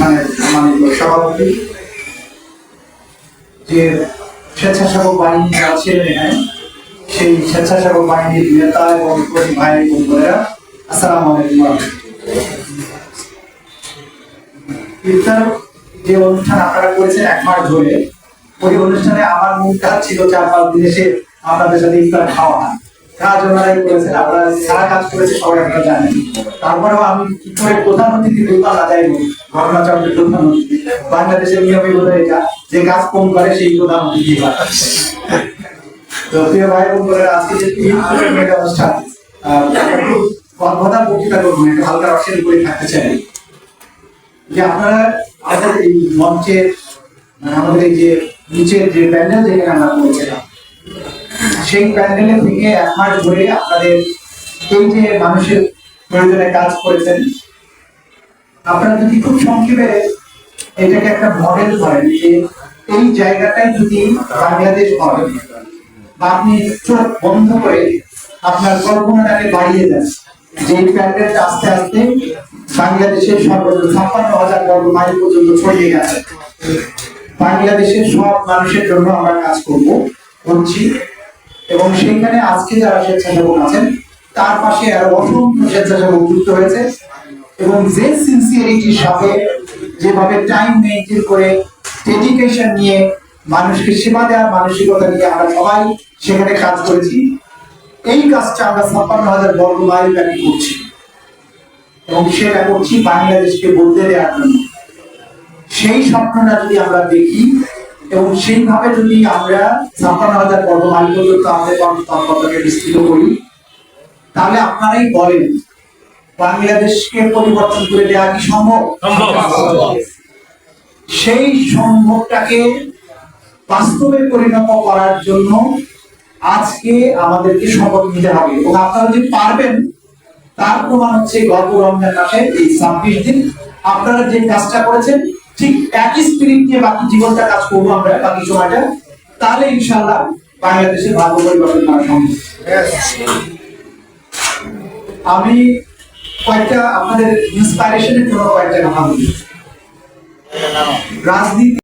মানে মাননীয় সভাপতি, যে স্বেচ্ছাসেবক বাহিনী আছে এখানে, সেই স্বেচ্ছাসেবক বাহিনীর নেতা এবং কর্মী ভাই বোনেরা, আসসালামু আলাইকুম ইফতার যে অনুষ্ঠান আপনারা করেছেন এক মাস ধরে, ওই অনুষ্ঠানে আমার কাজ ছিল চার পাঁচ দিন এসে আপনাদের সাথে ইফতার খাওয়া। কাজ ওনারাই করেছেন, আপনারা সারা কাজ করেছে সবাই আপনারা জানেন। তারপরেও আমি কি করে প্রধান না ঘটনাচক্রের বাংলাদেশের নিয়মে এটা যে কাজ কম করে, সেই প্রধান অতিথি। তো প্রিয় ভাই আজকে যে মেগা অনুষ্ঠান কথা বক্তৃতা করব, একটু হালকা রসের উপরে থাকতে চাই। যে আপনারা আমাদের এই মঞ্চের মানে আমাদের এই যে নিচের যে প্যান্ডেল যেখানে আমরা করেছিলাম সেই প্যান্ডেলে থেকে এক মাস ধরে আপনাদের এই যে মানুষের প্রয়োজনে কাজ করেছেন, আপনারা যদি খুব সংক্ষেপে এটাকে একটা মডেল ধরেন যে এই জায়গাটাই যদি বাংলাদেশ হয় বা আপনি চোখ বন্ধ করে আপনার কল্পনাটাকে বাড়িয়ে দেন যে প্যান্ডেলটা আস্তে আস্তে বাংলাদেশের সর্বোচ্চ ছাপ্পান্ন হাজার বর্গ মাইল পর্যন্ত ছড়িয়ে গেছে। বাংলাদেশের সব মানুষের জন্য আমরা কাজ করব, করছি। এবং সেখানে আজকে যারা স্বেচ্ছাসেবক আছেন, তার পাশে আরও অসংখ্য স্বেচ্ছাসেবক যুক্ত হয়েছে। এবং যে সিনসিয়ারিটির সাথে, যেভাবে টাইম মেনটেন করে ডেডিকেশন নিয়ে মানুষকে সেবা দেওয়ার মানসিকতা নিয়ে আমরা সবাই সেখানে কাজ করেছি। এই কাজটা আমরা ছাপ্পান্ন হাজার বর্গ মাইল ব্যাপী করছি। এবং সেটা করছি বাংলাদেশকে বদলে দেওয়ার জন্য। সেই স্বপ্নটা যদি আমরা দেখি এবং সেইভাবে যদি আমরা ছাপ্পান্ন হাজার বর্গ মাইল পর্যন্ত আমাদের কর্মতৎপরতাকে বিস্তৃত করি তাহলে আপনারাই বলেন বাংলাদেশকে পরিবর্তন করে দেওয়া কি সম্ভব? সেই সম্ভবটাকে বাস্তবে পরিণত করার জন্য আজকে আমাদেরকে শপথ নিতে হবে। এবং আপনারা যদি পারবেন তার প্রমাণ হচ্ছে গত রমজান মাসে এই ছাব্বিশ দিন। আপনারা যে কাজটা করেছেন ঠিক একই স্পিরিট নিয়ে বাকি জীবনটা কাজ করব আমরা বাকি সময়টা। তাহলে ইনশাল্লাহ বাংলাদেশে ভালো পরিবর্তন করা সম্ভব। আমি কয়েকটা আপনাদের ইন্সপাইরেশনের জন্য কয়েকটা কথা বলি রাজনীতি